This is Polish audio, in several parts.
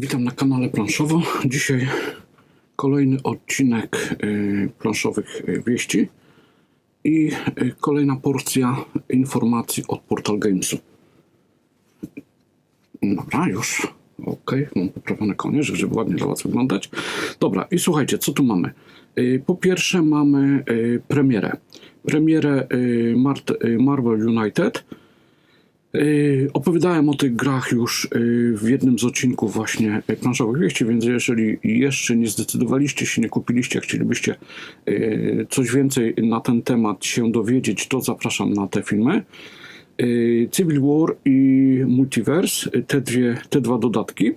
Witam na kanale Planszowo. Dzisiaj kolejny odcinek y, planszowych y, wieści i y, kolejna porcja informacji od Portal Gamesu. Dobra, już. Ok, mam poprawione konie, żeby ładnie dla Was wyglądać. Dobra, i słuchajcie, co tu mamy? Po pierwsze mamy premierę. Premierę Marvel United. Yy, Opowiadałem o tych grach już yy, w jednym z odcinków właśnie yy, planszowych wieści, więc jeżeli jeszcze nie zdecydowaliście się, nie kupiliście, chcielibyście coś więcej na ten temat się dowiedzieć, to zapraszam na te filmy. Civil War i Multiverse, te, dwie, te dwa dodatki.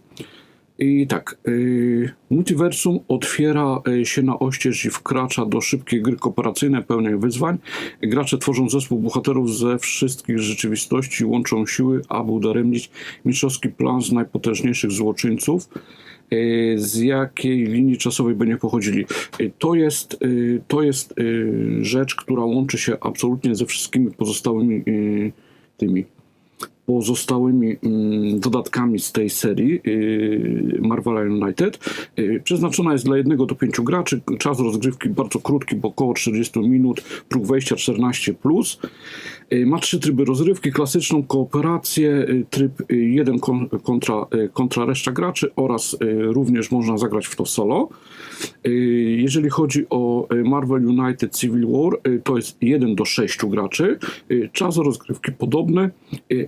I tak, y, multiversum otwiera y, się na oścież i wkracza do szybkiej gry kooperacyjnej pełnej wyzwań. Gracze tworzą zespół bohaterów ze wszystkich rzeczywistości, łączą siły, aby udaremnić mistrzowski plan z najpotężniejszych złoczyńców, y, z jakiej linii czasowej by nie pochodzili. To jest, to jest rzecz, która łączy się absolutnie ze wszystkimi pozostałymi tymi pozostałymi mm, dodatkami z tej serii yy, Marvel United. Yy, Przeznaczona jest dla jednego do pięciu graczy. Czas rozgrywki bardzo krótki, bo około 40 minut. Próg wejścia 14+. Plus. Yy, Ma trzy tryby rozrywki. Klasyczną kooperację, tryb jeden kon- kontra, kontra reszta graczy oraz również można zagrać w to solo. Jeżeli chodzi o Marvel United Civil War, to jest 1 do 6 graczy. Czas rozgrywki podobny,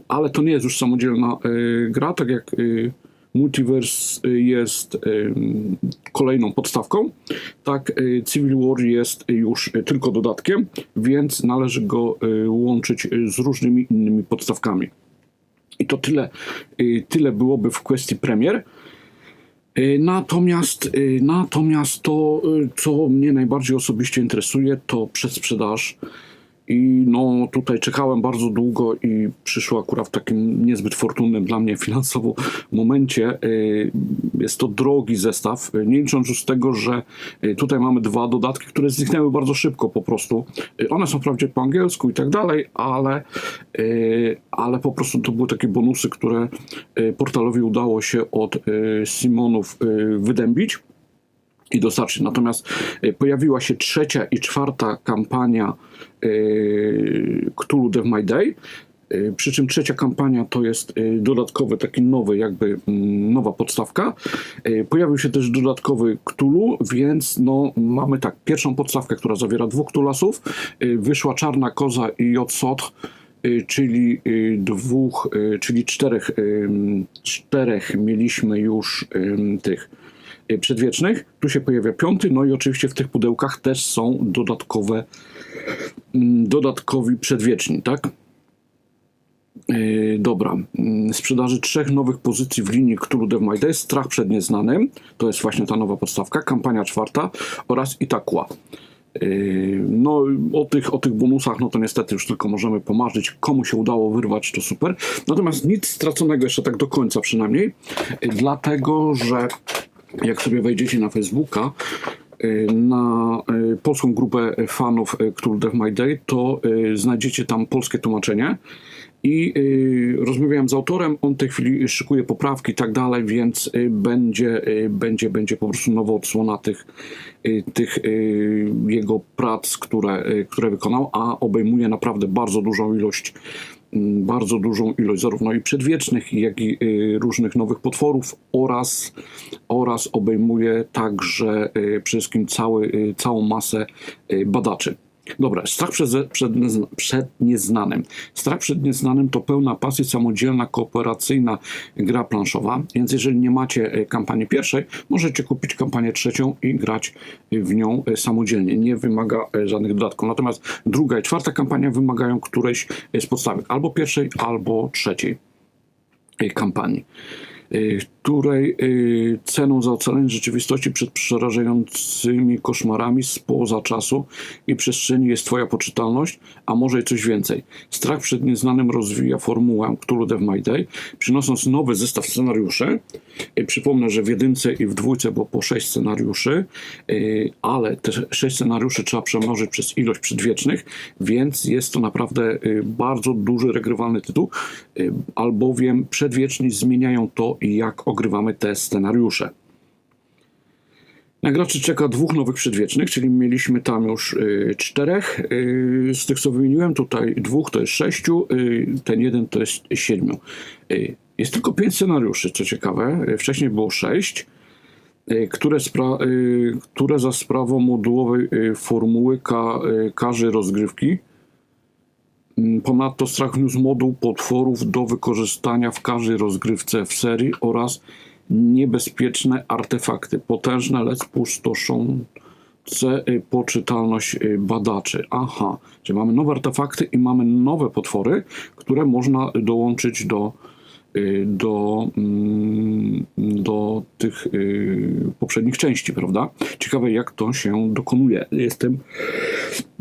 ale to nie jest już samodzielna yy, gra, tak jak yy, Multiverse yy, jest kolejną podstawką, tak Civil War jest już tylko dodatkiem, więc należy go łączyć z różnymi innymi podstawkami. I to tyle, tyle byłoby w kwestii premier. Natomiast, natomiast to, co mnie najbardziej osobiście interesuje, to przedsprzedaż. I no tutaj czekałem bardzo długo i przyszło akurat w takim niezbyt fortunnym dla mnie finansowo momencie. Y, Jest to drogi zestaw, nie licząc już tego, że y, tutaj mamy dwa dodatki, które zniknęły bardzo szybko po prostu. Y, One są wprawdzie po angielsku i tak dalej, ale, ale po prostu to były takie bonusy, które portalowi udało się od Simonów wydębić i dostarczyć. Natomiast y, pojawiła się trzecia i czwarta kampania y, Cthulhu Death My Day. Y, Przy czym trzecia kampania to jest dodatkowy, taki nowy, jakby mm, nowa podstawka. Pojawił się też dodatkowy Cthulhu, więc no, mamy tak, pierwszą podstawkę, która zawiera dwóch Cthulhasów. Y, Wyszła Czarna Koza i Jotsot, czyli dwóch, czyli czterech, czterech mieliśmy już tych przedwiecznych. Tu się pojawia piąty, no i oczywiście w tych pudełkach też są dodatkowe, mm, dodatkowi przedwieczni, tak? Yy, dobra, Yy, sprzedaży trzech nowych pozycji w linii Cthulhu Dev My Day, Strach przed Nieznanym, to jest właśnie ta nowa podstawka, kampania czwarta oraz Itakła. Yy, No, o tych, o tych bonusach, no to niestety już tylko możemy pomarzyć. Komu się udało wyrwać, to super. Natomiast nic straconego jeszcze tak do końca przynajmniej, dlatego że jak sobie wejdziecie na Facebooka, y, na y, polską grupę fanów y, Cthulhu Death My Day, to znajdziecie tam polskie tłumaczenie. I rozmawiałem z autorem, on w tej chwili szykuje poprawki i tak dalej, więc będzie, będzie, będzie po prostu nowa odsłona tych, tych jego prac, które, które wykonał, a obejmuje naprawdę bardzo dużą ilość bardzo dużą ilość zarówno i przedwiecznych, jak i y, różnych nowych potworów oraz, oraz obejmuje także y, przede wszystkim cały, y, całą masę badaczy. Dobra, strach przed, przed, przed nieznanym. Strach przed nieznanym to pełna pasji, samodzielna, kooperacyjna gra planszowa, więc jeżeli nie macie y, kampanii pierwszej, możecie kupić kampanię trzecią i grać w nią y, samodzielnie. Nie wymaga y, żadnych dodatków. Natomiast druga i czwarta kampania wymagają którejś z podstawek, albo pierwszej, albo trzeciej kampanii, której y, ceną za ocalenie rzeczywistości przed przerażającymi koszmarami spoza czasu i przestrzeni jest Twoja poczytalność, a może i coś więcej. Strach przed nieznanym rozwija formułę Cthulhu Death My Day, przynosząc nowy zestaw scenariuszy. Y, Przypomnę, że w jedynce i w dwójce było po sześć scenariuszy, y, ale te sześć scenariuszy trzeba przemnożyć przez ilość przedwiecznych, więc jest to naprawdę bardzo duży, regrywalny tytuł, albowiem przedwieczni zmieniają to, jak ogrywamy te scenariusze. Na graczy czeka dwóch nowych przedwiecznych, czyli mieliśmy tam już y, czterech. Y, z tych, co wymieniłem, tutaj dwóch to jest sześciu, y, ten jeden to jest siedmiu. Y, jest tylko pięć scenariuszy, co ciekawe. Y, wcześniej było sześć, y, które, y, które za sprawą modułowej y, formuły ka- y, rozgrywki. Mm, Ponadto strach wniósł moduł potworów do wykorzystania w każdej rozgrywce w serii oraz niebezpieczne artefakty, potężne, lecz pustoszące y, poczytalność y, badaczy. Aha, czyli mamy nowe artefakty i mamy nowe potwory, które można dołączyć do, do, mm, do tych y, poprzednich części, prawda? Ciekawe, jak to się dokonuje. Jestem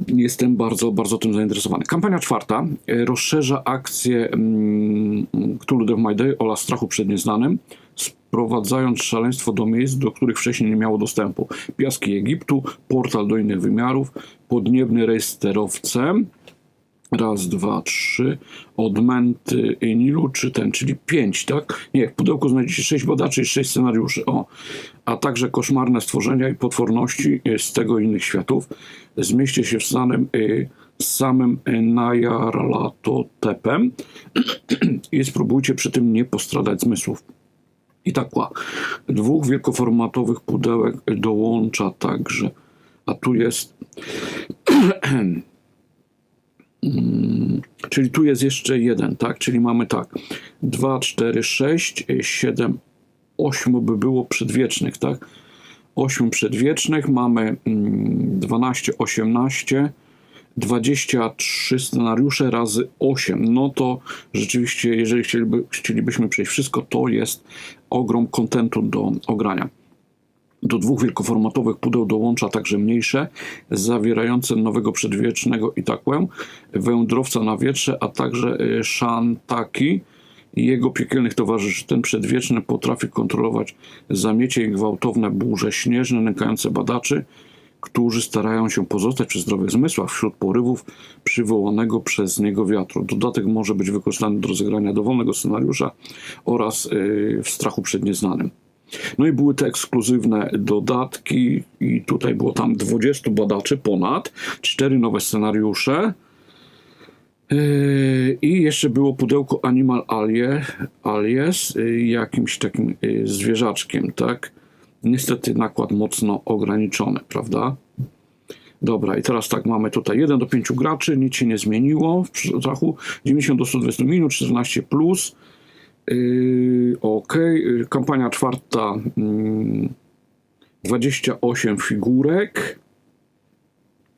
Jestem bardzo, bardzo tym zainteresowany. Kampania czwarta e, rozszerza akcję mm, Cthulhu Death My Day oraz strachu przed nieznanym, sprowadzając szaleństwo do miejsc, do których wcześniej nie miało dostępu. Piaski Egiptu, portal do innych wymiarów, podniebny rejs sterowcem, raz, dwa, trzy, odmęty Nilu, czy ten, czyli pięć, tak? Nie, w pudełku znajdziecie sześć badaczy i sześć scenariuszy, o. A także koszmarne stworzenia i potworności y, z tego innych światów. Zmieście się w samym, y, samym y, Najarlatotepem i spróbujcie przy tym nie postradać zmysłów. I tak, dwóch wielkoformatowych pudełek dołącza także, a tu jest Czyli tu jest jeszcze jeden, tak? Czyli mamy tak. 2, 4, 6, 7, 8 by było przedwiecznych, tak? 8 przedwiecznych, mamy mm, 12, 18, 23 scenariusze razy 8. No to rzeczywiście, jeżeli chcieliby, chcielibyśmy przejść wszystko, to jest ogrom kontentu do ogrania. Do dwóch wielkoformatowych pudeł dołącza także mniejsze, zawierające nowego przedwiecznego Itakłę, wędrowca na wietrze, a także y, Shantaki i jego piekielnych towarzyszy. Ten przedwieczny potrafi kontrolować zamiecie i gwałtowne burze śnieżne, nękające badaczy, którzy starają się pozostać przy zdrowych zmysłach wśród porywów przywołanego przez niego wiatru. Dodatek może być wykorzystany do rozegrania dowolnego scenariusza oraz yy, w strachu przed nieznanym. No i były te ekskluzywne dodatki i tutaj było tam 20 badaczy ponad, cztery nowe scenariusze Yy, i jeszcze było pudełko Animal Alie, Alias, yy, jakimś takim yy, zwierzaczkiem, tak? Niestety nakład mocno ograniczony, prawda? Dobra, i teraz tak, mamy tutaj 1 do 5 graczy, nic się nie zmieniło w strachu, 90 do 120 minut, 14 plus, Yy, ok, yy, kampania czwarta, yy, 28 figurek.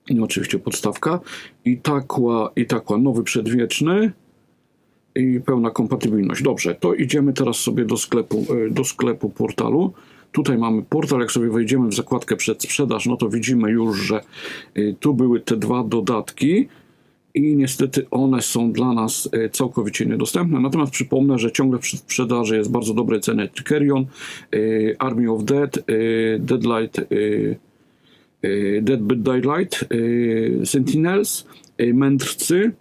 I oczywiście podstawka. I takła, i takła nowy przedwieczny. I pełna kompatybilność. Dobrze, to idziemy teraz sobie do sklepu, yy, do sklepu portalu. Tutaj mamy portal, jak sobie wejdziemy w zakładkę przedsprzedaż, no to widzimy już, że tu były te dwa dodatki i niestety one są dla nas e, całkowicie niedostępne. Natomiast przypomnę, że ciągle w sprzedaży jest bardzo dobre ceny Tricerion, e, Army of Dead, e, Deadlight, Dead by Daylight, Sentinels, Mędrcy.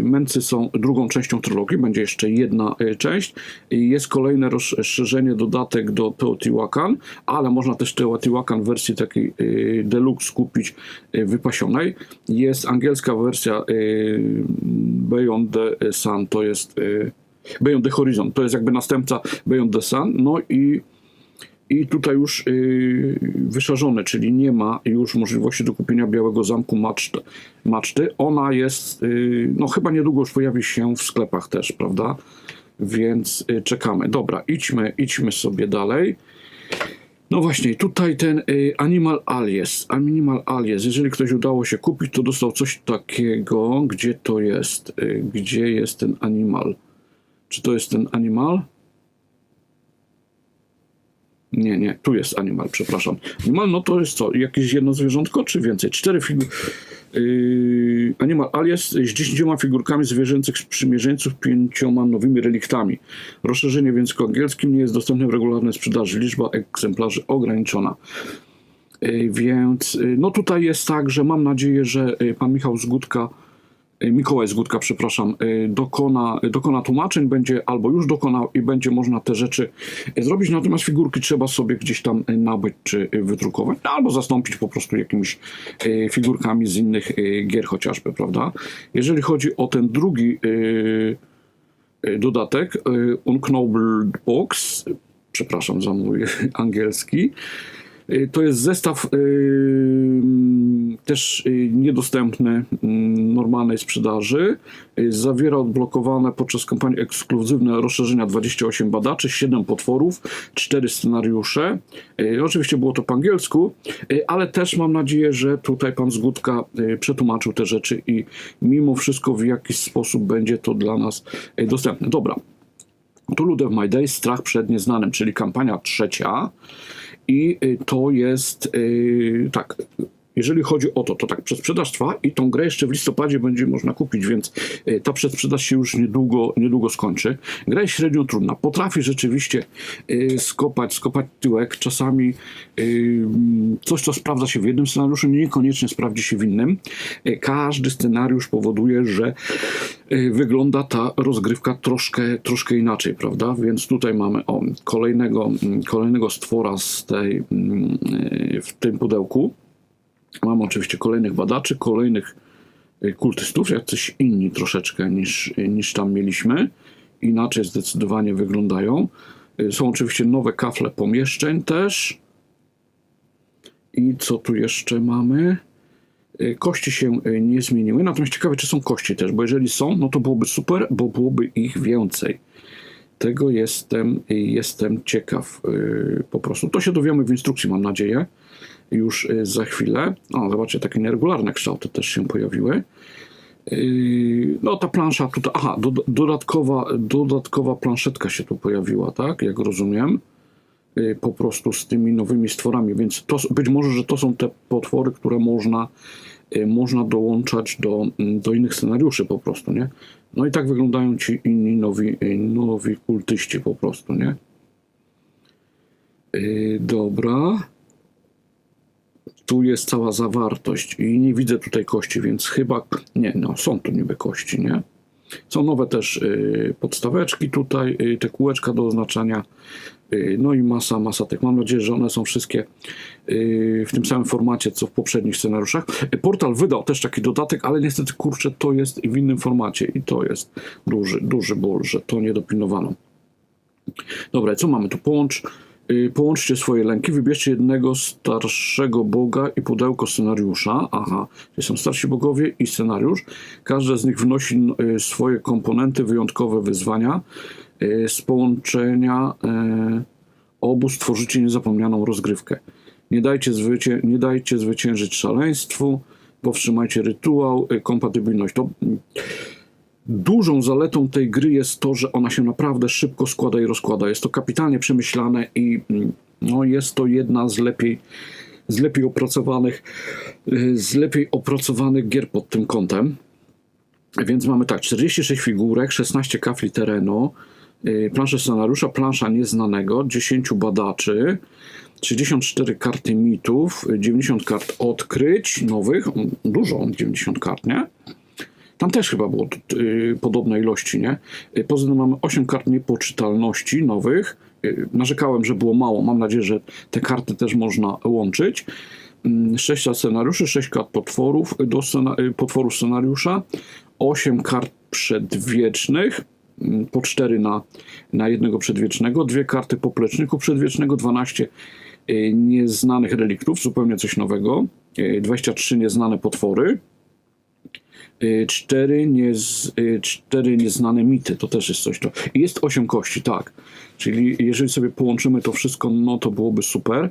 Mędrcy są drugą częścią trylogii, będzie jeszcze jedna część. Jest kolejne rozszerzenie, dodatek do Teotihuacan, ale można też Teotihuacan w wersji takiej deluxe kupić wypasionej. Jest angielska wersja Beyond the Sun, to jest Beyond the Horizon, to jest jakby następca Beyond the Sun. No i i tutaj już yy, wyszarzone, czyli nie ma już możliwości do kupienia Białego Zamku Maczty. maczty. Ona jest, yy, no chyba niedługo już pojawi się w sklepach też, prawda? Więc yy, czekamy. Dobra, idźmy, idźmy sobie dalej. No właśnie, tutaj ten y, Animal Alias. Animal Alias, jeżeli ktoś udało się kupić, to dostał coś takiego. Gdzie to jest? Y, gdzie jest ten animal? Czy to jest ten animal? Nie, nie, tu jest animal, przepraszam. Animal, no to jest co? Jakieś jedno zwierzątko, czy więcej? Cztery figury. Yy, animal alias z dziesięcioma figurkami zwierzęcych sprzymierzeńców, pięcioma nowymi reliktami. Rozszerzenie w języku angielskim nie jest dostępne w regularnej sprzedaży. Liczba egzemplarzy ograniczona. Yy, więc yy, no tutaj jest tak, że mam nadzieję, że yy, pan Michał Zgódka Mikołaj Zgódka, przepraszam, y, dokona, dokona tłumaczeń, będzie albo już dokonał i będzie można te rzeczy zrobić, natomiast figurki trzeba sobie gdzieś tam nabyć czy wydrukować, no, albo zastąpić po prostu jakimiś figurkami z innych gier chociażby, prawda? Jeżeli chodzi o ten drugi dodatek, Unknobled Box, przepraszam za mój angielski, To jest zestaw y, też y, niedostępny y, normalnej sprzedaży. Y, Zawiera odblokowane podczas kampanii ekskluzywne rozszerzenia 28 badaczy, 7 potworów, 4 scenariusze. Y, Oczywiście było to po angielsku, y, ale też mam nadzieję, że tutaj pan Zgódka y, przetłumaczył te rzeczy i mimo wszystko w jakiś sposób będzie to dla nas y, dostępne. Dobra. To Lude of My Days, Strach przed Nieznanym, czyli kampania trzecia. I y, to jest y, tak. Jeżeli chodzi o to, to tak, przedsprzedaż trwa i tą grę jeszcze w listopadzie będzie można kupić, więc y, ta przedsprzedaż się już niedługo, niedługo skończy. Gra jest średnio trudna. Potrafi rzeczywiście y, skopać, skopać tyłek. Czasami y, coś, co sprawdza się w jednym scenariuszu, niekoniecznie sprawdzi się w innym. Każdy scenariusz powoduje, że wygląda ta rozgrywka troszkę, troszkę inaczej, prawda? Więc tutaj mamy o, kolejnego, mm, kolejnego stwora z tej, mm, w tym pudełku. Mamy oczywiście kolejnych badaczy, kolejnych y, kultystów, jacyś inni troszeczkę niż, niż tam mieliśmy. Inaczej zdecydowanie wyglądają. Y, Są oczywiście nowe kafle pomieszczeń też. I co tu jeszcze mamy? Y, Kości się y, nie zmieniły, natomiast ciekawe, czy są kości też, bo jeżeli są, no to byłoby super, bo byłoby ich więcej. Tego jestem, y, jestem ciekaw y, po prostu. To się dowiemy w instrukcji, mam nadzieję, już y, za chwilę. O, zobaczcie, takie nieregularne kształty też się pojawiły. Yy, No, ta plansza tutaj, aha, do, dodatkowa, dodatkowa planszetka się tu pojawiła, tak, jak rozumiem, Yy, po prostu z tymi nowymi stworami, więc to, być może, że to są te potwory, które można, można dołączać do, mm, do innych scenariuszy po prostu, nie? No i tak wyglądają ci inni nowi, nowi kultyści po prostu, nie? Dobra. Tu jest cała zawartość i nie widzę tutaj kości, więc chyba. Nie, no są tu niby kości, nie? Są nowe też y, podstaweczki tutaj, y, te kółeczka do oznaczania. y, no i masa, masa tych. Mam nadzieję, że one są wszystkie y, w tym samym formacie, co w poprzednich scenariuszach. Portal wydał też taki dodatek, ale niestety, kurczę, to jest w innym formacie i to jest duży, duży ból, że to nie dopilnowano. Dobra, co mamy tu? Połącz, połączcie swoje lęki, wybierzcie jednego starszego boga i pudełko scenariusza. Aha, to są starsi bogowie i scenariusz. Każde z nich wnosi y, swoje komponenty, wyjątkowe wyzwania. Y, z połączenia y, obu stworzycie niezapomnianą rozgrywkę. Nie dajcie, zwycię- nie dajcie zwyciężyć szaleństwu, powstrzymajcie rytuał, y, kompatybilność. To Dużą zaletą tej gry jest to, że ona się naprawdę szybko składa i rozkłada. Jest to kapitalnie przemyślane i mm, no, jest to jedna z lepiej, z lepiej opracowanych, y, z lepiej opracowanych gier pod tym kątem. Więc mamy tak, 46 figurek, 16 kafli terenu, y, planszę scenariusza, plansza nieznanego, 10 badaczy, 64 karty mitów, y, 90 kart odkryć nowych, dużo, 90 kart, nie? Tam też chyba było y, podobne ilości, nie? Y, Poza tym mamy 8 kart niepoczytalności nowych. Y, narzekałem, że było mało. Mam nadzieję, że te karty też można łączyć. 6 scenariuszy, 6 kart potworów do y, potworów scenariusza, 8 kart przedwiecznych, mm, po 4 na, na jednego przedwiecznego, dwie karty popleczniku przedwiecznego, 12 y, nieznanych reliktów, zupełnie coś nowego, y, 23 nieznane potwory, cztery, niez, y, cztery nieznane mity, to też jest coś. To. Jest osiem kości, tak. Czyli jeżeli sobie połączymy to wszystko, no to byłoby super.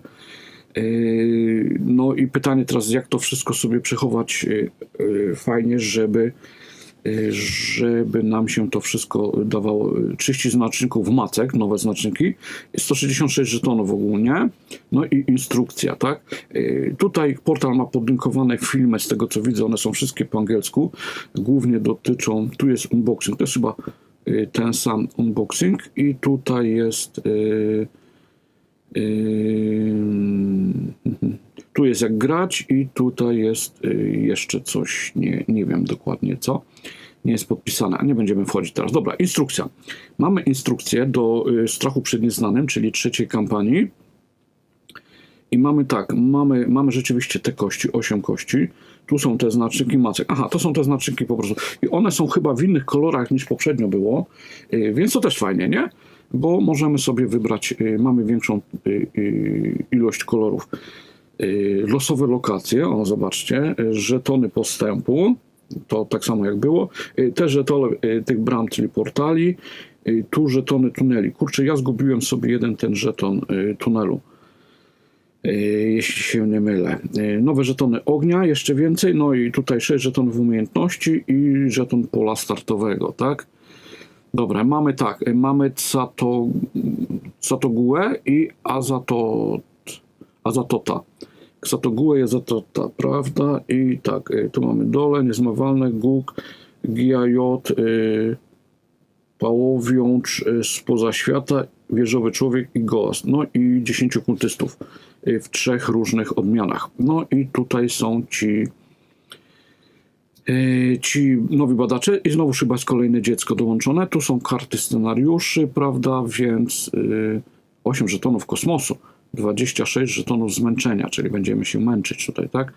Y, No i pytanie teraz, jak to wszystko sobie przechować y, y, fajnie, żeby, y, żeby nam się to wszystko dawało. 30 znaczników macek, nowe znaczniki, 166 żetonów ogólnie, no i instrukcja, tak? Y, Tutaj portal ma podlinkowane filmy, z tego co widzę, one są wszystkie po angielsku, głównie dotyczą, tu jest unboxing, to jest chyba y, ten sam unboxing i tutaj jest y, y, Tu jest jak grać i tutaj jest y, jeszcze coś, nie, nie wiem dokładnie co. Nie jest podpisane, a nie będziemy wchodzić teraz. Dobra, instrukcja. Mamy instrukcję do y, strachu przed nieznanym, czyli trzeciej kampanii. I mamy tak, mamy, mamy rzeczywiście te kości, 8 kości. Tu są te znaczniki macek. Aha, to są te znaczniki po prostu. I one są chyba w innych kolorach niż poprzednio było, y, więc to też fajnie, nie? Bo możemy sobie wybrać, mamy większą ilość kolorów. Y, Losowe lokacje, o zobaczcie, y, żetony postępu, to tak samo jak było. Y, Te żetony tych bram, czyli portali, tu żetony tuneli. Kurczę, ja zgubiłem sobie jeden ten żeton tunelu. Jeśli się nie mylę. Nowe żetony ognia, jeszcze więcej, no i tutaj 6 żetonów umiejętności i żeton pola startowego, tak? Dobra, mamy tak, mamy Cato, Catoguę i Azatot, Azatota. Ksatoguę jest Azatota, prawda? I tak, y, tu mamy dole, niezmywalne, Guk, Giajot, y, Pałowiącz y, spoza świata, wieżowy człowiek i gołas. No i 10 kultystów y, w trzech różnych odmianach. No i tutaj są ci y, ci nowi badacze i znowu chyba jest kolejne dziecko dołączone. Tu są karty scenariuszy, prawda, więc y, 8 żetonów kosmosu, 26 żetonów zmęczenia, czyli będziemy się męczyć tutaj, tak?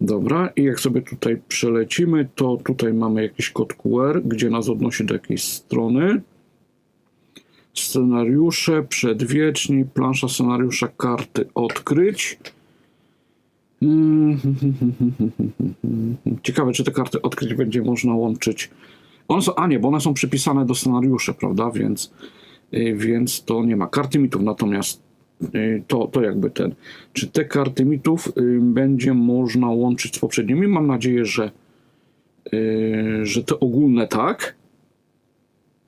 Dobra, i jak sobie tutaj przelecimy, to tutaj mamy jakiś kod QR, gdzie nas odnosi do jakiejś strony. Scenariusze, przedwieczni, plansza scenariusza, karty odkryć. Mm, Ciekawe, czy te karty odkryć będzie można łączyć. One są, a nie, bo one są przypisane do scenariuszy, prawda? Więc, y, więc to nie ma. Karty mitów natomiast to, to jakby ten. Czy te karty mitów y, będzie można łączyć z poprzednimi? Mam nadzieję, że, y, że te ogólne tak.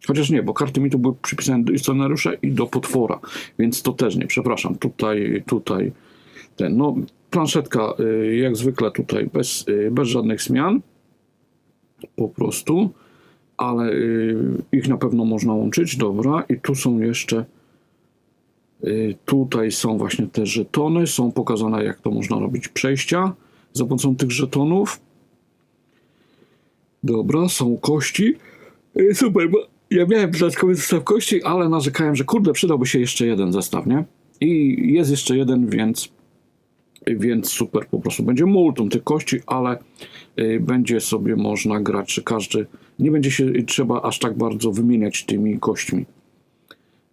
Chociaż nie, bo karty mitów były przypisane do scenariusza i do potwora, więc to też nie. Przepraszam, tutaj, tutaj ten. No, planszetka y, jak zwykle tutaj bez, y, bez żadnych zmian. Po prostu. Ale y, ich na pewno można łączyć. Dobra, i tu są jeszcze. Y, Tutaj są właśnie te żetony, są pokazane jak to można robić przejścia za pomocą tych żetonów. Dobra, są kości. Y, Super, bo ja miałem dodatkowy zestaw kości, ale narzekałem, że kurde, przydałby się jeszcze jeden zestaw, nie? I jest jeszcze jeden, więc, więc super, po prostu będzie multum tych kości, ale y, będzie sobie można grać, czy każdy, nie będzie się trzeba aż tak bardzo wymieniać tymi kośćmi.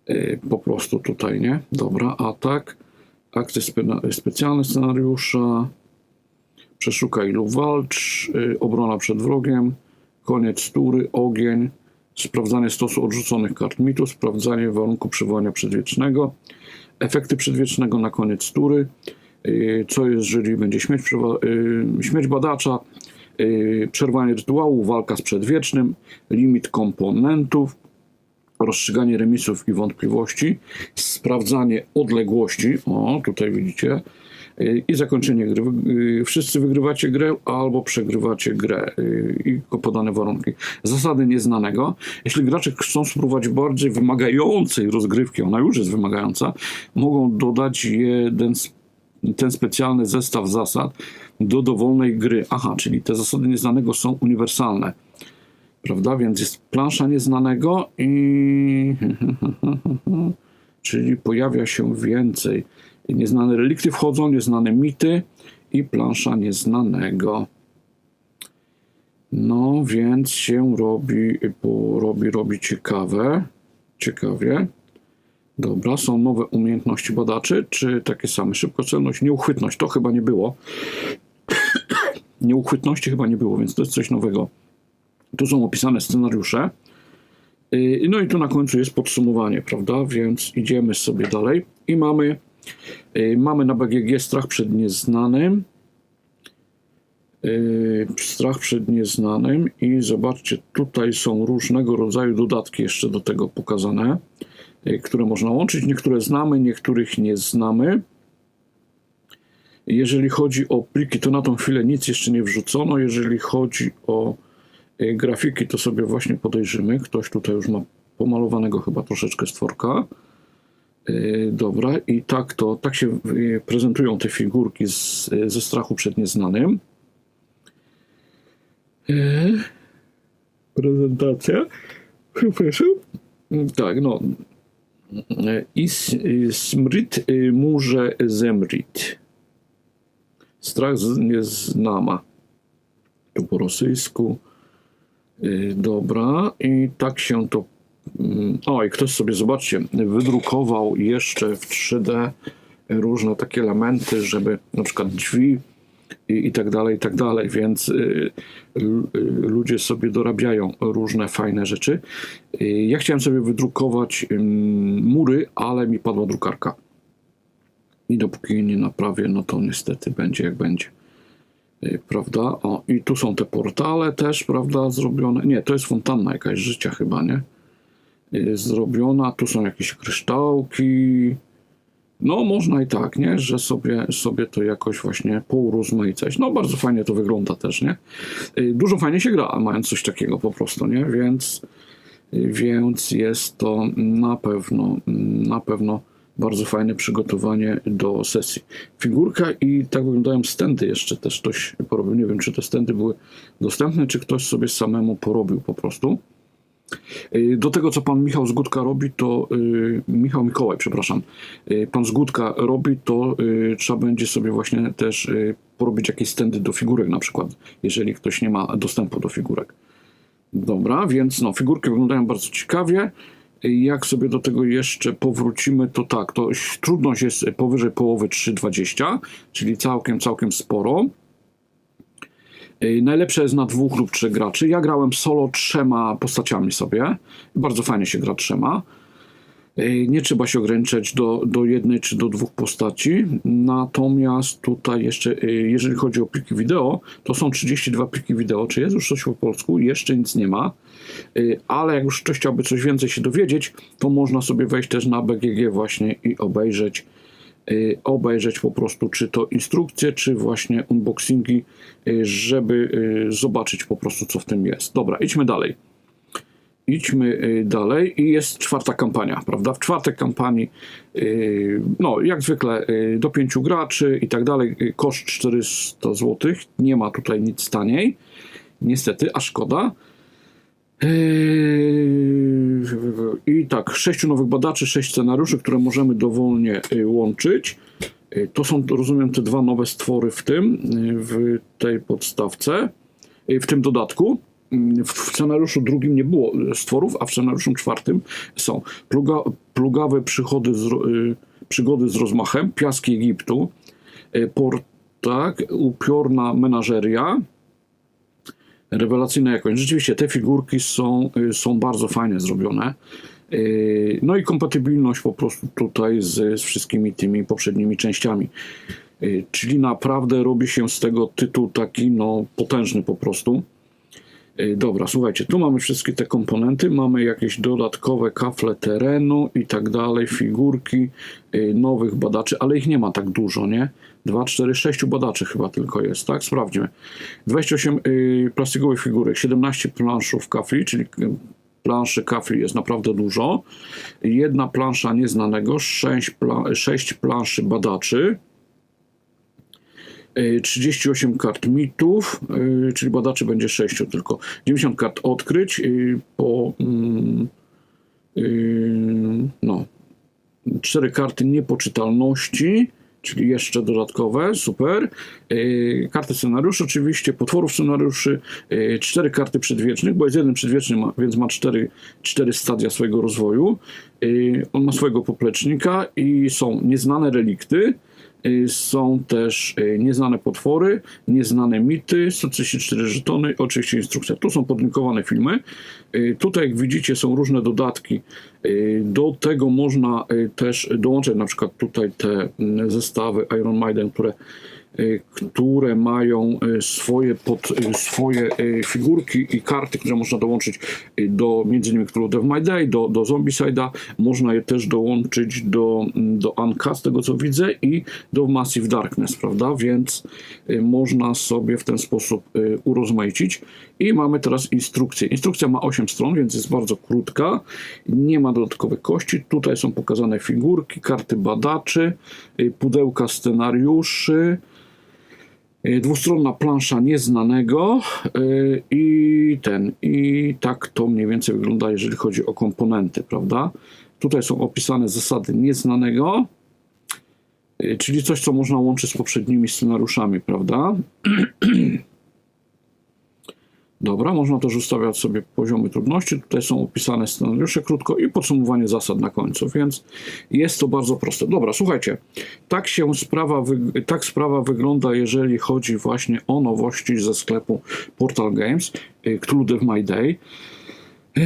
Y, po prostu tutaj, nie? Dobra, atak, akcje spe- specjalne scenariusza, przeszukaj lub walcz, y, obrona przed wrogiem, koniec tury, ogień, sprawdzanie stosu odrzuconych kart mitu, sprawdzanie warunku przywołania przedwiecznego, efekty przedwiecznego na koniec tury, y, co jest, jeżeli będzie śmierć, śmierć badacza, przerwanie rytuału, walka z przedwiecznym, limit komponentów, rozstrzyganie remisów i wątpliwości, sprawdzanie odległości, o tutaj widzicie, i zakończenie gry. Y, Wszyscy wygrywacie grę albo przegrywacie grę y, i podane warunki. Zasady nieznanego. Jeśli gracze chcą spróbować bardziej wymagającej rozgrywki, ona już jest wymagająca, mogą dodać jeden ten specjalny zestaw zasad do dowolnej gry. Aha, czyli te zasady nieznanego są uniwersalne prawda? Więc jest plansza nieznanego i czyli pojawia się więcej. Nieznane relikty wchodzą, nieznane mity i plansza nieznanego. No, więc się robi, bo robi, robi ciekawe. Ciekawie. Dobra, są nowe umiejętności badaczy, czy takie same? Szybkocelność, nieuchwytność, to chyba nie było. Nieuchwytności chyba nie było, więc to jest coś nowego. Tu są opisane scenariusze. Yy, No i tu na końcu jest podsumowanie, prawda? Więc idziemy sobie dalej i mamy, yy, mamy na BGG strach przed nieznanym. Yy, Strach przed nieznanym i zobaczcie, tutaj są różnego rodzaju dodatki jeszcze do tego pokazane, które można łączyć. Niektóre znamy, niektórych nie znamy. Jeżeli chodzi o pliki, to na tą chwilę nic jeszcze nie wrzucono. Jeżeli chodzi o y, grafiki, to sobie właśnie podejrzymy. Ktoś tutaj już ma pomalowanego chyba troszeczkę stworka. Yy, Dobra, i tak to, tak się yy, prezentują te figurki z, ze strachu przed nieznanym. Prezentacja. Mm, Tak, no. I s- smryt yy, murze zemrit. Strach nieznama. To po rosyjsku. Yy, Dobra, i tak się to. mm, O, i ktoś sobie, zobaczcie, wydrukował jeszcze w 3D różne takie elementy, żeby na przykład drzwi i, i tak dalej, i tak dalej, więc y, y, ludzie sobie dorabiają różne fajne rzeczy. Y, ja chciałem sobie wydrukować ym, mury, ale mi padła drukarka. I dopóki nie naprawię, no to niestety będzie jak będzie. Y, Prawda? O, i tu są te portale też, prawda, zrobione. Nie, to jest fontanna jakaś życia chyba, nie? Y, Zrobiona, tu są jakieś kryształki. No, można i tak, nie? Że sobie, sobie to jakoś właśnie pourozmaicać. No, bardzo fajnie to wygląda też, nie? Y, Dużo fajnie się gra, mając coś takiego po prostu, nie? Więc, więc jest to na pewno, na pewno bardzo fajne przygotowanie do sesji. Figurka i tak wyglądają stędy jeszcze też ktoś porobił. Nie wiem, czy te stędy były dostępne, czy ktoś sobie samemu porobił po prostu. Y, Do tego, co pan Michał Zgódka robi, to y, Michał Mikołaj, przepraszam, y, pan Zgódka robi, to trzeba będzie sobie właśnie też porobić jakieś stędy do figurek na przykład, jeżeli ktoś nie ma dostępu do figurek. Dobra, więc no, figurki wyglądają bardzo ciekawie. Jak sobie do tego jeszcze powrócimy, to tak, to trudność jest powyżej połowy 3,20, czyli całkiem, całkiem sporo. Najlepsze jest na dwóch lub trzech graczy. Ja grałem solo trzema postaciami sobie. Bardzo fajnie się gra trzema. Nie trzeba się ograniczać do, do jednej czy do dwóch postaci. Natomiast tutaj jeszcze, jeżeli chodzi o pliki wideo, to są 32 pliki wideo. Czy jest już coś po polsku? Jeszcze nic nie ma. Ale jak już ktoś chciałby coś więcej się dowiedzieć, to można sobie wejść też na BGG właśnie i obejrzeć obejrzeć po prostu, czy to instrukcje, czy właśnie unboxingi, żeby zobaczyć po prostu, co w tym jest. Dobra, idźmy dalej. Idźmy y, dalej i jest czwarta kampania, prawda? W czwartej kampanii, y, no jak zwykle y, do pięciu graczy i tak dalej, koszt 400 zł, nie ma tutaj nic taniej, niestety, a szkoda. I tak, sześciu nowych badaczy, sześć scenariuszy, które możemy dowolnie łączyć. To są, rozumiem, te dwa nowe stwory w tym, w tej podstawce, w tym dodatku. W scenariuszu drugim nie było stworów, a w scenariuszu czwartym są pluga, plugawe przychody z, y, przygody z rozmachem, piaski Egiptu, y, portak, upiorna menażeria, rewelacyjna jakość. Rzeczywiście te figurki są, y, są bardzo fajnie zrobione. No i kompatybilność po prostu tutaj z, z wszystkimi tymi poprzednimi częściami. Czyli naprawdę robi się z tego tytuł taki no, potężny po prostu. Y, Dobra, słuchajcie, tu mamy wszystkie te komponenty, mamy jakieś dodatkowe kafle terenu i tak dalej, figurki y, nowych badaczy, ale ich nie ma tak dużo, nie? 2, 4, 6 badaczy chyba tylko jest, tak? Sprawdźmy. 28 y, plastikowych figurek, 17 planszów kafli, czyli planszy kafli jest naprawdę dużo. Jedna plansza nieznanego, 6, pla 6 planszy badaczy. Y, 38 kart mitów, y, czyli badaczy będzie 6 tylko. 90 kart odkryć y, po mm, no, 4 karty niepoczytalności, czyli jeszcze dodatkowe, super. Yy, karty scenariuszy, oczywiście, potworów scenariuszy, yy, cztery karty przedwiecznych, bo jest jeden przedwieczny, więc ma cztery, cztery stadia swojego rozwoju. Yy, on ma swojego poplecznika i są nieznane relikty, yy, są też yy, nieznane potwory, nieznane mity, 134 żetony, oczywiście instrukcja. Tu są podlinkowane filmy. Yy, Tutaj, jak widzicie, są różne dodatki. Do tego można też dołączyć na przykład tutaj te mm, zestawy Iron Maiden, które y, które mają y, swoje, pod, y, swoje y, figurki i karty, które można dołączyć y, do między innymi Cthulhu Death My Day, do, do Zombicide'a. Można je też dołączyć do, mm, do Anka, z tego co widzę, i do Massive Darkness, prawda? Więc y, można sobie w ten sposób y, urozmaicić. I mamy teraz instrukcję. Instrukcja ma 8 stron, więc jest bardzo krótka. Nie ma dodatkowych kości. Tutaj są pokazane figurki, karty badaczy, y, pudełka scenariuszy, y, dwustronna plansza nieznanego y, i ten. I tak to mniej więcej wygląda, jeżeli chodzi o komponenty, prawda? Tutaj są opisane zasady nieznanego, y, czyli coś, co można łączyć z poprzednimi scenariuszami, prawda? Dobra, można też ustawiać sobie poziomy trudności. Tutaj są opisane scenariusze krótko i podsumowanie zasad na końcu, więc jest to bardzo proste. Dobra, słuchajcie, tak się sprawa, tak sprawa wygląda, jeżeli chodzi właśnie o nowości ze sklepu Portal Games, y, Cthulhu Death My Day. Yy,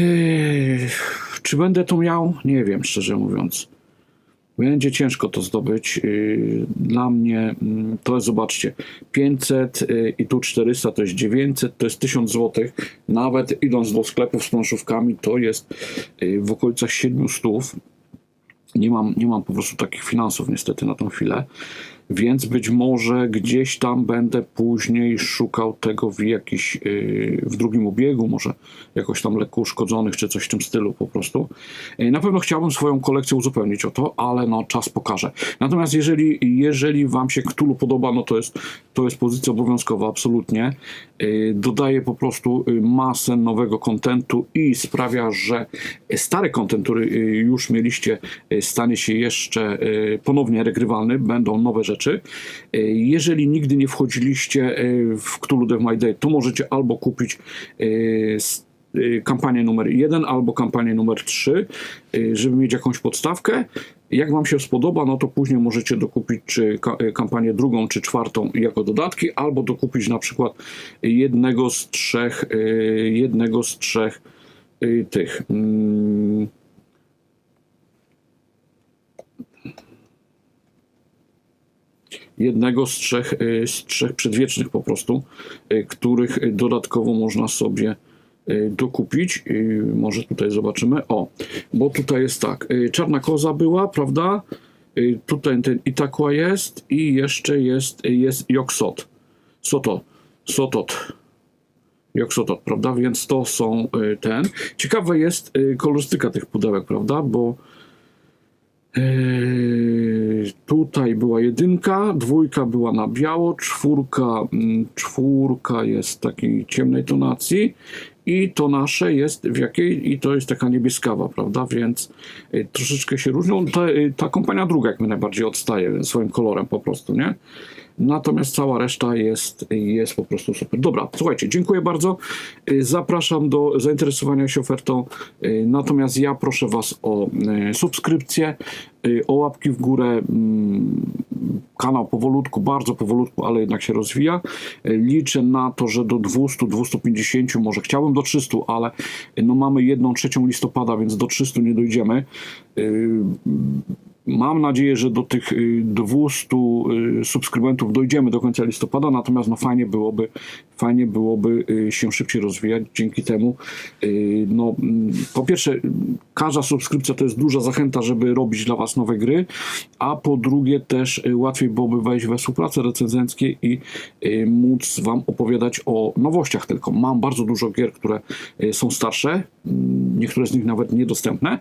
czy będę to miał? Nie wiem, szczerze mówiąc. Będzie ciężko to zdobyć. Yy, Dla mnie mm, to jest, zobaczcie, 500 yy, i tu 400 to jest 900, to jest 1000 zł. Nawet idąc do sklepów z planszówkami, to jest yy, w okolicach 700. Nie mam, nie mam po prostu takich finansów niestety na tą chwilę, więc być może gdzieś tam będę później szukał tego w jakiś, yy, w drugim ubiegu, może jakoś tam lekko uszkodzonych, czy coś w tym stylu po prostu. Yy, Na pewno chciałbym swoją kolekcję uzupełnić o to, ale no czas pokaże. Natomiast jeżeli, jeżeli wam się Cthulhu podoba, no to jest, to jest pozycja obowiązkowa, absolutnie. Yy, Dodaje po prostu masę nowego kontentu i sprawia, że stary kontent, który już mieliście, stanie się jeszcze ponownie regrywalny, będą nowe rzeczy. Yy, Jeżeli nigdy nie wchodziliście yy, w Cthulhu Death My Day, to możecie albo kupić yy, kampanię numer 1 albo kampanię numer 3, yy, żeby mieć jakąś podstawkę. Jak Wam się spodoba, no to później możecie dokupić czy ka- kampanię drugą czy czwartą jako dodatki, albo dokupić na przykład jednego z trzech, jednego z trzech tych. mm, jednego z trzech, y, z trzech przedwiecznych po prostu, y, których dodatkowo można sobie y, dokupić. Może tutaj zobaczymy. O, bo tutaj jest tak. Czarna koza była, prawda? Tutaj ten Itakła jest i jeszcze jest, jest Joksot. Soto. Sotot. Joksotot, prawda? Więc to są ten. Ciekawe jest kolorystyka tych pudełek, prawda? Bo Eee, tutaj była jedynka, dwójka była na biało, czwórka, mm, czwórka jest takiej ciemnej tonacji i to nasze jest w jakiej, i to jest taka niebieskawa, prawda, więc y, troszeczkę się różnią. Ta, y, ta kompania druga jak mnie najbardziej odstaje swoim kolorem po prostu, nie? Natomiast cała reszta jest, jest po prostu super. Dobra, słuchajcie, dziękuję bardzo. Y, Zapraszam do zainteresowania się ofertą. Y, Natomiast ja proszę Was o y, subskrypcję, o łapki w górę. Mm, Kanał powolutku, bardzo powolutku, ale jednak się rozwija. Liczę na to, że do 200-250, może chciałbym do 300, ale no mamy jedną trzecią listopada, więc do 300 nie dojdziemy. Y, Mam nadzieję, że do tych y, 200 y, subskrybentów dojdziemy do końca listopada, natomiast no fajnie byłoby, fajnie byłoby y, się szybciej rozwijać. Dzięki temu, y, no mm, po pierwsze, y, każda subskrypcja to jest duża zachęta, żeby robić dla Was nowe gry, a po drugie też y, łatwiej byłoby wejść we współpracę recenzenckie i y, móc Wam opowiadać o nowościach tylko. Mam bardzo dużo gier, które y, są starsze, mm, niektóre z nich nawet niedostępne,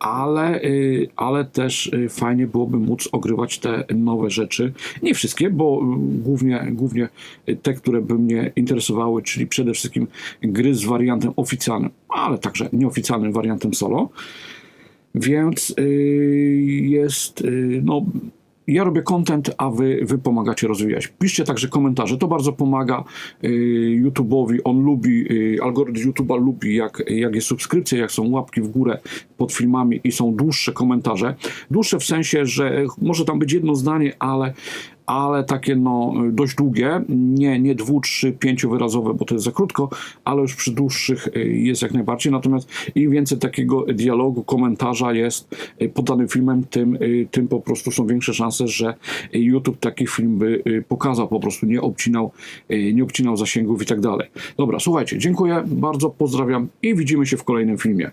ale, y, ale też y, fajnie byłoby móc ogrywać te nowe rzeczy. Nie wszystkie, bo y, głównie, głównie te, które by mnie interesowały, czyli przede wszystkim gry z wariantem oficjalnym, ale także nieoficjalnym wariantem solo. Więc jest, no, ja robię content, a wy, wy pomagacie rozwijać. Piszcie także komentarze, to bardzo pomaga y, YouTube'owi. On lubi, y, algorytm YouTube'a lubi, jak, jak jest subskrypcja, jak są łapki w górę pod filmami i są dłuższe komentarze. Dłuższe w sensie, że może tam być jedno zdanie, ale, ale takie no dość długie, nie, nie dwu, trzy, pięciowyrazowe, bo to jest za krótko, ale już przy dłuższych y, jest jak najbardziej. Natomiast im więcej takiego dialogu, komentarza jest y, pod danym filmem, tym, y, tym po prostu są większe szanse, że YouTube taki film by pokazał, po prostu nie obcinał, nie obcinał zasięgów i tak dalej. Dobra, słuchajcie, dziękuję bardzo, pozdrawiam i widzimy się w kolejnym filmie.